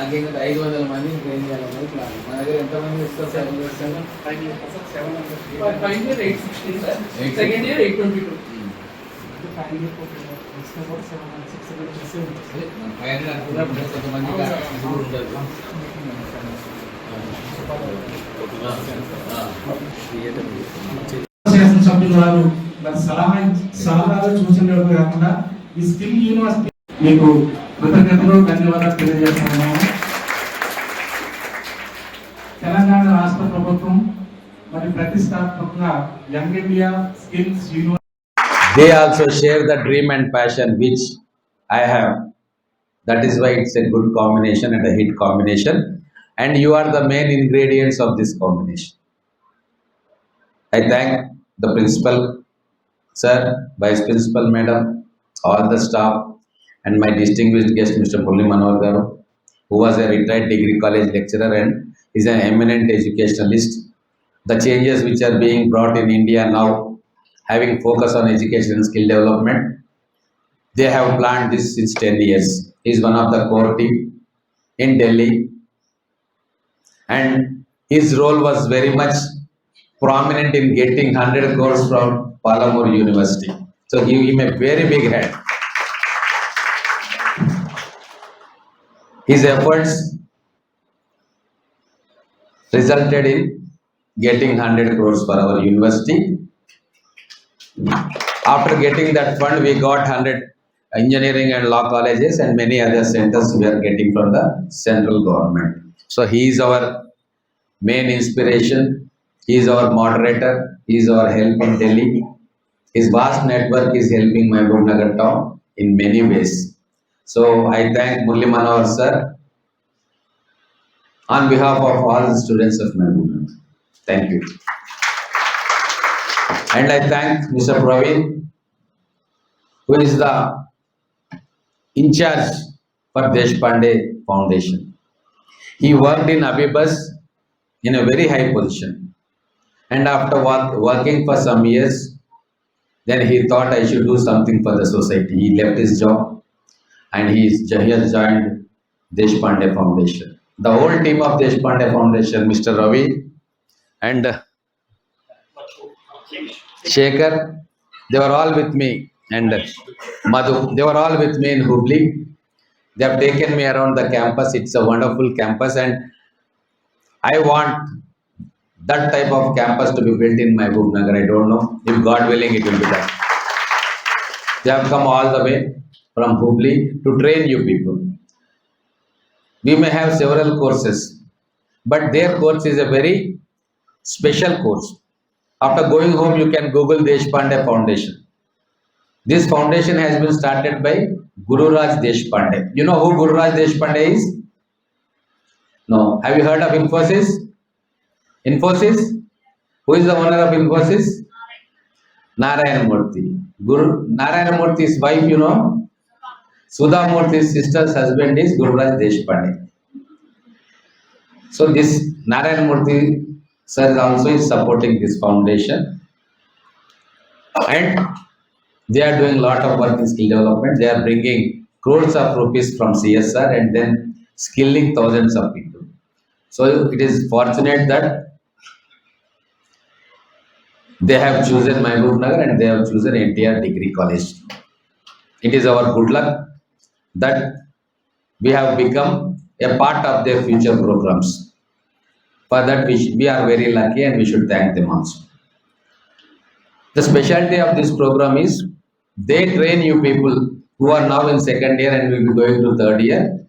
నాకు ఇంకా ఐదు వందల మందిని ట్రైన్ చేయాలన్నది ప్లాన్ మన దగ్గర ఎంతమంది ఇస్తారు? Sir investor five year eight sixty sir Eight second year eight twenty two five కొంతమంది శాసనసభ్యులు సలహా సలహాలు సూచనలు కాకుండా ఈ స్కిల్ యూనివర్సిటీ మీకు కృతజ్ఞతలు ధన్యవాదాలు తెలియజేస్తున్నాము తెలంగాణ రాష్ట్ర ప్రభుత్వం మరి ప్రతిష్టాత్మకంగా young India skills university they also share the dream and passion which I have. That is why it's a good combination and a hit combination. And you are the main ingredients of this combination. I thank the principal, sir, vice principal, madam, all the staff, and my distinguished guest, Mr. Pulli Manohar Garu, who was a retired degree college lecturer and is an eminent educationalist. The changes which are being brought in India now having focus on education and skill development. They have planned this since 10 years. He is one of the core team in Delhi. And his role was very much prominent in getting 100 crores from Palamur University. So give him a very big hand. His efforts resulted in getting 100 crores for our university after getting that fund, we got 100 engineering and law colleges and many other centers we are getting from the central government. So he is our main inspiration. He is our moderator. He is our help in Delhi. His vast network is helping my Nagar town in many ways. So I thank Murli Manohar sir on behalf of all the students of Nagar. Thank you. And I thank Mr. Praveen, who is the in charge for Deshpande Foundation. He worked in Abibus in a very high position. And after work, working for some years, then he thought I should do something for the society. He left his job and he, is, he has joined Deshpande Foundation. The whole team of Deshpande Foundation, Mr. Ravi and uh, Shekhar, they were all with me, and Madhu, they were all with me in Hubli. They have taken me around the campus. It's a wonderful campus, and I want that type of campus to be built in my Nagar. I don't know if God willing it will be done. They have come all the way from Hubli to train you people. We may have several courses, but their course is a very special course. After going home, you can Google Deshpande Foundation. This foundation has been started by Guru Raj Deshpande. You know who Guru Raj Deshpande is? No. Have you heard of Infosys? Infosys? Who is the owner of Infosys? Narayana Murthy. Guru Narayana Murthy's wife, you know? Sudha Murthy's sister's husband is Guru Raj Deshpande. So this Narayan Murthy sir also is supporting this foundation. And they are doing a lot of work in skill development. They are bringing crores of rupees from CSR and then skilling thousands of people. So it is fortunate that they have chosen Mahbub Nagar and they have chosen NTR Degree College. It is our good luck that we have become a part of their future programs. For that, we, we are very lucky and we should thank them also. The specialty of this program is they train you people who are now in second year and will be going to third year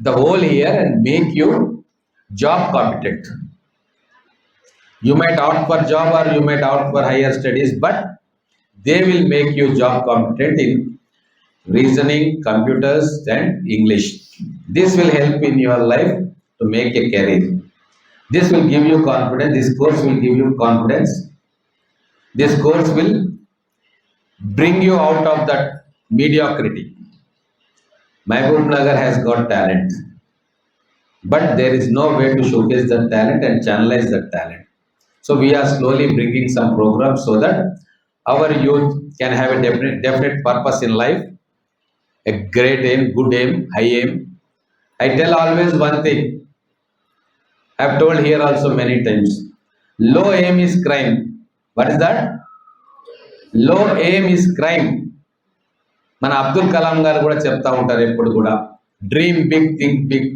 the whole year and make you job competent. You might opt for job or you might opt for higher studies, but they will make you job competent in reasoning, computers, and English. This will help in your life to make a career. This will give you confidence. This course will give you confidence. This course will bring you out of that mediocrity. Mahbub Nagar has got talent, but there is no way to showcase that talent and channelize that talent. So we are slowly bringing some programs so that our youth can have a definite, definite purpose in life, a great aim, good aim, high aim, I tell always one thing. I have told here also many times. Low aim is crime. What is that? Low aim is crime. మన అబ్దుల్ కలాం గారు కూడా చెప్తా ఉంటారు ఎప్పుడు కూడా dream big think big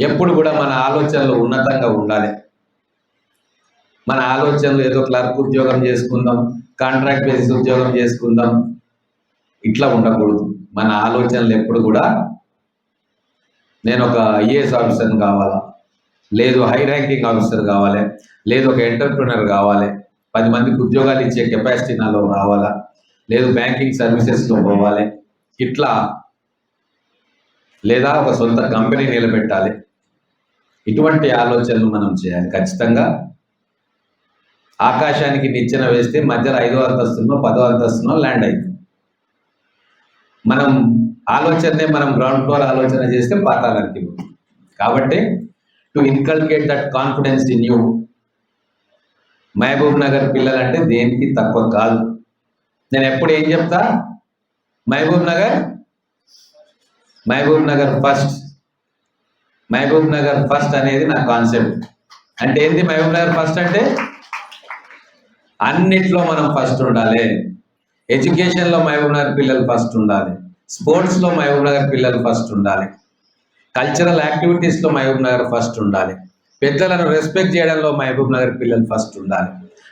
ఎప్పుడు కూడా మన ఆలోచనలు ఉన్నతంగా ఉండాలి మన ఆలోచనలు ఏదో క్లర్క్ ఉద్యోగం చేసుకుందాం కాంట్రాక్ట్ బేసిస్ ఉద్యోగం చేసుకుందాం ఇట్లా ఉండకూడదు మన ఆలోచనలు ఎప్పుడు కూడా నేను ఒక ఐఏఎస్ ఆఫీసర్ కావాలా. లేదు హై ర్యాంకింగ్ ఆఫీసర్ కావాలి. లేదు ఒక ఎంటర్ప్రినర్ కావాలి. పది మందికి ఉద్యోగాలు ఇచ్చే కెపాసిటీ నాలో రావాలా లేదు బ్యాంకింగ్ సర్వీసెస్లో పోవాలి. ఇట్లా లేదా ఒక సొంత కంపెనీ నిలబెట్టాలి. ఇటువంటి ఆలోచనలు మనం చేయాలి. ఖచ్చితంగా ఆకాశానికి నిచ్చెన వేస్తే మధ్యలో ఐదో అంతస్తునో పదో అంతస్తునో ల్యాండ్ అయింది. మనం ఆలోచననే మనం గ్రౌండ్ ఫ్లోర్ ఆలోచన చేస్తే పాతాళానికి కాబట్టి to inculcate that confidence in you Mahbub Nagar పిల్లలంటే దేనికి తక్కువ కాదు. నేను ఎప్పుడు ఏం చెప్తా? మహబూబ్ నగర్ మహబూబ్ నగర్ ఫస్ట్ మహబూబ్ నగర్ ఫస్ట్ అనేది నా కాన్సెప్ట్ అంటే ఏంటి మహబూబ్ నగర్ ఫస్ట్ అంటే? అన్నిట్లో మనం ఫస్ట్ ఉండాలి. ఎడ్యుకేషన్లో మహబూబ్నగర్ పిల్లలు ఫస్ట్ ఉండాలి. స్పోర్ట్స్లో మహబూబ్నగర్ పిల్లలు ఫస్ట్ ఉండాలి. కల్చరల్ యాక్టివిటీస్లో మహబూబ్నగర్ ఫస్ట్ ఉండాలి. పెద్దలను రెస్పెక్ట్ చేయడంలో మహబూబ్నగర్ పిల్లలు ఫస్ట్ ఉండాలి.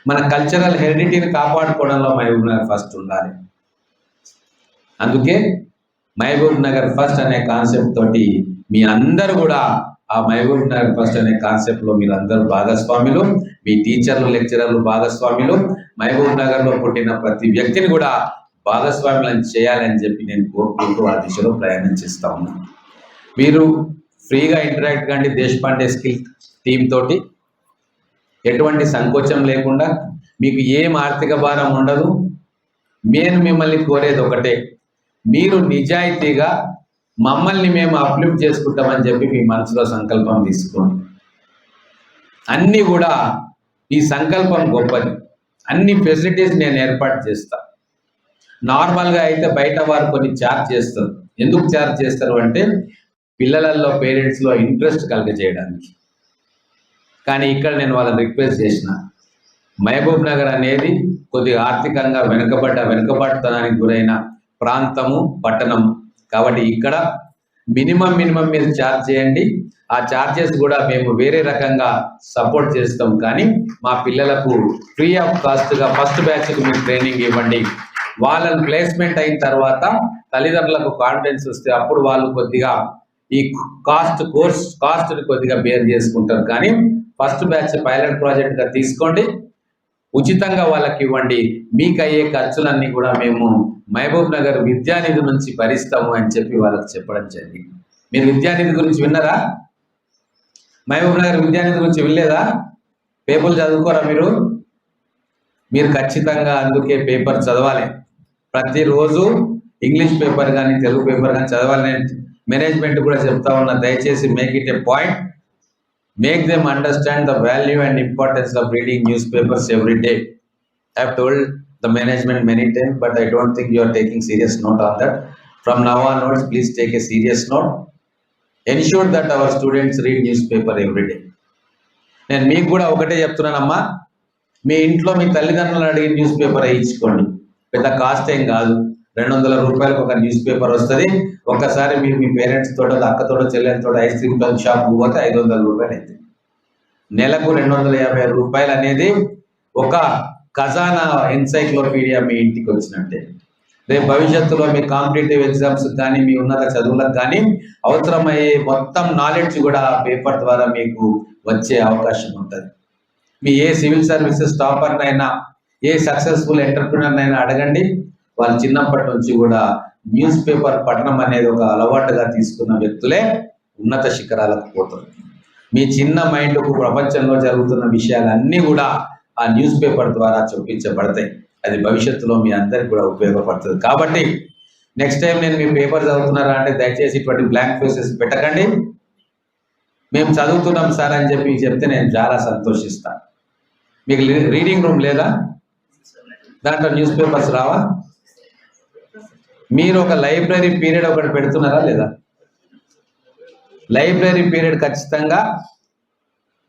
మన కల్చరల్ హెరిడిటీని కాపాడుకోవడంలో మహబూబ్నగర్ ఫస్ట్ ఉండాలి. అందుకే మహబూబ్ నగర్ ఫస్ట్ అనే కాన్సెప్ట్ తోటి మీ అందరూ కూడా ఆ మహబూబ్ నగర్ ఫస్ట్ అనే కాన్సెప్ట్లో మీరు అందరూ భాగస్వాములు మీ టీచర్లు లెక్చరర్లు భాగస్వాములు. మహబూబ్ నగర్లో పుట్టిన ప్రతి వ్యక్తిని కూడా భాగస్వాములను చేయాలని చెప్పి నేను కోరుకుంటూ ఆ దిశలో ప్రయాణం చేస్తా ఉన్నాను మీరు ఫ్రీగా ఇంటరాక్ట్ కండి దేశపాండే స్కిల్ టీమ్ తోటి. ఎటువంటి సంకోచం లేకుండా మీకు ఏం ఆర్థిక భారం ఉండదు. నేను మిమ్మల్ని కోరేది ఒకటే. మీరు నిజాయితీగా మమ్మల్ని మేము అప్లిఫ్ట్ చేసుకుంటామని చెప్పి మీ మనసులో సంకల్పం తీసుకోండి. అన్నీ కూడా ఈ సంకల్పం గొప్పది. అన్ని ఫెసిలిటీస్ నేను ఏర్పాటు చేస్తా. నార్మల్గా అయితే బయట వారు కొన్ని ఛార్జ్ చేస్తారు. ఎందుకు ఛార్జ్ చేస్తారు అంటే పిల్లలలో పేరెంట్స్లో ఇంట్రెస్ట్ కలగజేయడానికి. కానీ ఇక్కడ నేను వాళ్ళని రిక్వెస్ట్ చేసిన. మహబూబ్ నగర్ అనేది కొద్దిగా ఆర్థికంగా వెనుకబడ్డ వెనుకబడతనానికి గురైన ప్రాంతము పట్టణము. కాబట్టి ఇక్కడ మినిమం మినిమం మీరు ఛార్జ్ చేయండి. ఆ ఛార్జెస్ కూడా మేము వేరే రకంగా సపోర్ట్ చేస్తాం. కానీ మా పిల్లలకు ఫ్రీ ఆఫ్ కాస్ట్గా ఫస్ట్ బ్యాచ్కి మీరు ట్రైనింగ్ ఇవ్వండి. వాళ్ళని ప్లేస్మెంట్ అయిన తర్వాత తల్లిదండ్రులకు కాన్ఫిడెన్స్ వస్తే అప్పుడు వాళ్ళు కొద్దిగా ఈ కాస్ట్ కోర్స్ కాస్ట్ కొద్దిగా బేర్ చేసుకుంటారు. కానీ ఫస్ట్ బ్యాచ్ పైలట్ ప్రాజెక్ట్గా తీసుకోండి. ఉచితంగా వాళ్ళకి ఇవ్వండి. మీకు అయ్యే ఖర్చులన్నీ కూడా మేము మహబూబ్ నగర్ విద్యానిధి నుంచి భరిస్తాము అని చెప్పి వాళ్ళకి చెప్పడం జరిగింది. మీరు విద్యానిధి గురించి విన్నారా? మహబూబ్ నగర్ విద్యానిధి గురించి వినలేదా? పేపర్లు చదువుకోరా మీరు? మీరు ఖచ్చితంగా అందుకే పేపర్ చదవాలి. ప్రతిరోజు ఇంగ్లీష్ పేపర్ కానీ తెలుగు పేపర్ కానీ చదవాలి. మేనేజ్మెంట్ కూడా చెప్తా ఉన్నా. దయచేసి make it a point make them understand the value and importance of reading news papers every day have told the management many time but I don't think you are taking serious note on that from now notes please take a serious note ensure that our students read news paper every day నేను మీకు కూడా ఒకటే చెప్తున్నానమ్మా. మీ ఇంట్లో మీ తల్లిదండ్రులను అడిగి news paper వేయించుకోండి పెద్ద cost ఏం కాదు. రెండు వందల రూపాయలకు ఒక న్యూస్ పేపర్ వస్తుంది. ఒక్కసారి మీరు మీ పేరెంట్స్ తోట అక్కతోట చెల్లెలతో ఐస్ క్రీమ్ షాప్ పోతే ఐదు వందల రూపాయలు అవుతుంది నెలకు రెండు వందల యాభై రూపాయలు అనేది ఒక ఖజానా ఎన్సైక్లోపీడియా మీ ఇంటికి వచ్చినట్టే. రేపు భవిష్యత్తులో మీ కాంపిటేటివ్ ఎగ్జామ్స్ కానీ మీ ఉన్నత చదువులకు కానీ అవసరమయ్యే మొత్తం నాలెడ్జ్ కూడా పేపర్ ద్వారా మీకు వచ్చే అవకాశం ఉంటుంది. మీ ఏ సివిల్ సర్వీసెస్ టాపర్నైనా ఏ సక్సెస్ఫుల్ ఎంటర్ప్రినర్నైనా అడగండి. వాళ్ళు చిన్నప్పటి నుంచి కూడా న్యూస్ పేపర్ పఠనం అనేది ఒక అలవాటుగా తీసుకున్న వ్యక్తులే ఉన్నత శిఖరాలకు పోతారు. మీ చిన్న మైండ్కు ప్రపంచంలో జరుగుతున్న విషయాలన్నీ కూడా ఆ న్యూస్ పేపర్ ద్వారా చూపించబడతాయి. అది భవిష్యత్తులో మీ అందరికి కూడా ఉపయోగపడుతుంది. కాబట్టి నెక్స్ట్ టైం నేను మీ పేపర్ చదువుతున్నారా అంటే దయచేసి ఇటువంటి బ్లాంక్ ఫేసెస్ పెట్టకండి. మేము చదువుతున్నాం సార్ అని చెప్పి చెప్తే నేను చాలా సంతోషిస్తాను. మీకు రీడింగ్ రూమ్ లేదా? దాంట్లో న్యూస్ పేపర్స్ రావా? మీరు ఒక లైబ్రరీ పీరియడ్ ఒకటి పెడుతున్నారా లేదా? లైబ్రరీ పీరియడ్ ఖచ్చితంగా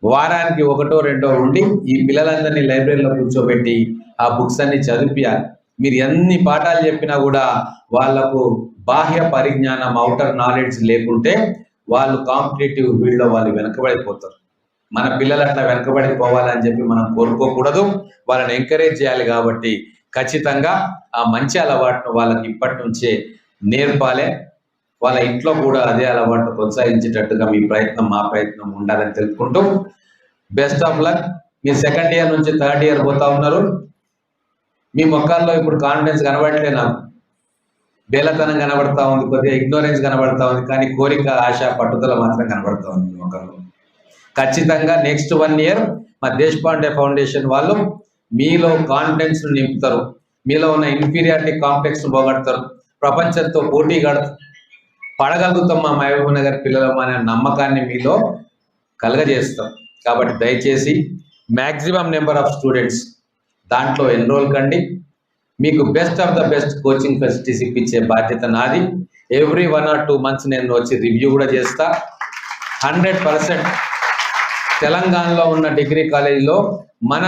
వారానికి ఒకటో రెండో ఉండి ఈ పిల్లలందరినీ లైబ్రరీలో కూర్చోబెట్టి ఆ బుక్స్ అన్ని చదివియాలి మీరు ఎన్ని పాఠాలు చెప్పినా కూడా వాళ్ళకు బాహ్య పరిజ్ఞానం అవుటర్ నాలెడ్జ్ లేకుంటే వాళ్ళు కాంపిటేటివ్ ఫీల్డ్లో వాళ్ళు వెనకబడిపోతారు. మన పిల్లలు అట్లా వెనకబడిపోవాలని చెప్పి మనం కోరుకోకూడదు. వాళ్ళని ఎంకరేజ్ చేయాలి కాబట్టి ఖచ్చితంగా ఆ మంచి అలవాటును వాళ్ళకి ఇప్పటి నుంచే నేర్పాలి. వాళ్ళ ఇంట్లో కూడా అదే అలవాటు ప్రోత్సహించేటట్టుగా మీ ప్రయత్నం మా ప్రయత్నం ఉండాలని తెలుపుకుంటూ బెస్ట్ ఆఫ్ లక్. మీరు సెకండ్ ఇయర్ నుంచి థర్డ్ ఇయర్ పోతా ఉన్నారు. మీ మొక్కల్లో ఇప్పుడు కాన్ఫిడెన్స్ కనబడట్లే నాకు. బేలతనం కనబడతా ఉంది కొద్దిగా ఇగ్నోరెన్స్ కనబడతా ఉంది కానీ కోరిక ఆశ పట్టుదల మాత్రం కనబడతా ఉంది మీ మొక్కల్లో ఖచ్చితంగా నెక్స్ట్ వన్ ఇయర్ మా దేశపాండే ఫౌండేషన్ వాళ్ళు మీలో కాన్ఫిడెన్స్ నింపుతారు. మీలో ఉన్న ఇన్ఫీరియారిటీ కాంప్లెక్స్ పోగొడతారు. ప్రపంచంతో పోటీ పడగలుగుతాం మా మహబూబ్ నగర్ పిల్లలం అనే నమ్మకాన్ని మీలో కలగజేస్తాం కాబట్టి దయచేసి మ్యాక్సిమం నెంబర్ ఆఫ్ స్టూడెంట్స్ దాంట్లో ఎన్రోల్ కండి. మీకు best of the best coaching facilities ఇప్పించే బాధ్యత నాది. Every one or two months నేను వచ్చి రివ్యూ కూడా చేస్తా. హండ్రెడ్ పర్సెంట్ తెలంగాణలో ఉన్న డిగ్రీ కాలేజీలో మన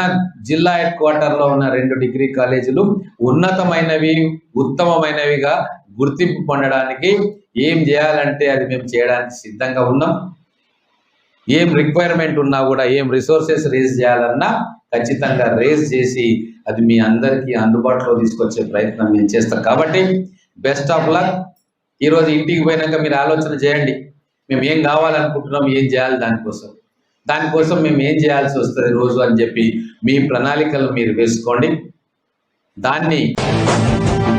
జిల్లా హెడ్ క్వార్టర్లో ఉన్న రెండు డిగ్రీ కాలేజీలు ఉన్నతమైనవి ఉత్తమమైనవిగా గుర్తింపు పొందడానికి ఏం చేయాలంటే అది మేము చేయడానికి సిద్ధంగా ఉన్నాం. ఏం రిక్వైర్మెంట్ ఉన్నా కూడా ఏం రిసోర్సెస్ రేజ్ చేయాలన్నా ఖచ్చితంగా రేజ్ చేసి అది మీ అందరికీ అందుబాటులో తీసుకొచ్చే ప్రయత్నం మేము చేస్తాం. కాబట్టి బెస్ట్ ఆఫ్ లక్ ఈరోజు ఇంటికి పోయినాక మీరు ఆలోచన చేయండి. మేము ఏం కావాలనుకుంటున్నాం ఏం చేయాలి దానికోసం. దానికోసం మేము ఏం చేయాల్సి వస్తుంది రోజు అని చెప్పి మీ ప్రణాళికలు మీరు వేసుకోండి. దాన్ని